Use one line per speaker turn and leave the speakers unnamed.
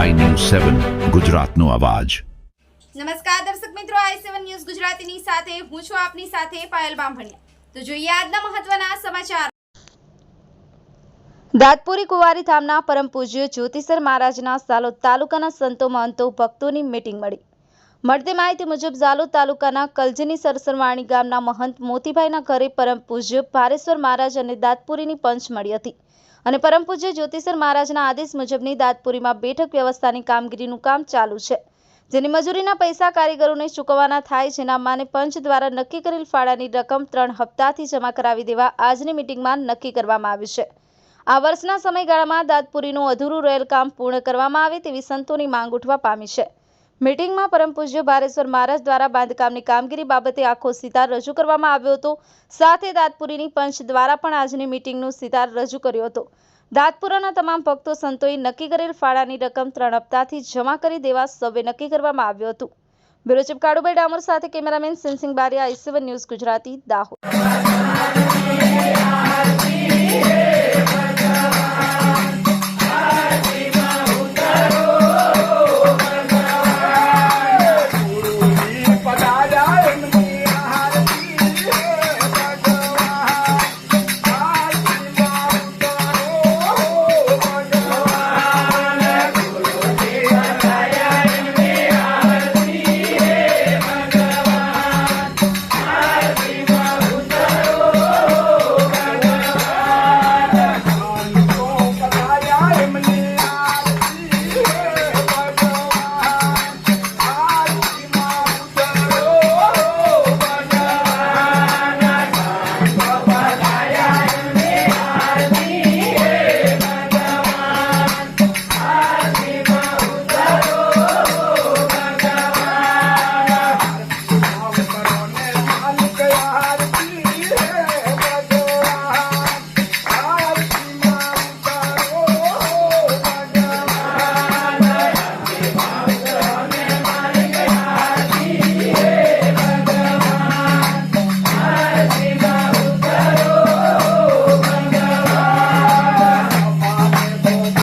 સેવન ગુજરાતનો અવાજ.
નમસ્કાર દર્શક મિત્રો આઈ સેવન ન્યૂઝ ગુજરાતીની સાથે હું છું આપની સાથે પાયલ બામભણિયા. તો જોઈએ આજના મહત્વના સમાચાર. દાતપુરી કુવારી ધામના પરમ પૂજ્ય જ્યોતિસર મહારાજના સાલોદ તાલુકાના સંતો મહંતો ભક્તોની મીટિંગ મળી. મળતી માહિતી મુજબ ઝાલોદ તાલુકાના કલજની સરસરવાણી ગામના મહંત મોતીભાઈના ઘરે પરમ પૂજ્ય ભારેશ્વર મહારાજ અને દાતપુરીની પંચ મળી હતી. અને પરમ પૂજ્ય જ્યોતિસર મહારાજના આદેશ મુજબની દાંતપુરીમાં બેઠક વ્યવસ્થાની કામગીરીનું કામ ચાલુ છે, જેની મજૂરીના પૈસા કારીગરોને ચૂકવવાના થાય જેના માને પંચ દ્વારા નક્કી કરેલ ફાળાની રકમ ત્રણ હપ્તાથી જમા કરાવી દેવા આજની મિટિંગમાં નક્કી કરવામાં આવ્યું છે. આ વર્ષના સમયગાળામાં દાંતપુરીનું અધૂરું રહેલ કામ પૂર્ણ કરવામાં આવે તેવી સંતોની માંગ ઉઠવા પામી છે. મીટિંગમાં પરમ પૂજ્ય ભારેશ્વર મહારાજ દ્વારા બાંધકામની કામગીરી બાબતે આખો સિતાર રજૂ કરવામાં આવ્યો હતો. સાથે દાતપુરીની પંચ દ્વારા પણ આજની મીટિંગનું સિતાર રજૂ કર્યો હતો. દાતપુરાના તમામ ભક્તો સંતોએ નક્કી કરેલ ફાળાની રકમ ત્રણ હપ્તાથી જમા કરી દેવા સૌએ નક્કી કરવામાં આવ્યું હતું. બ્યુરો ચીફ કાળુભાઈ ડામોર સાથે cameraman Sinhsinh Bariya, I news Gujarati, Dahod.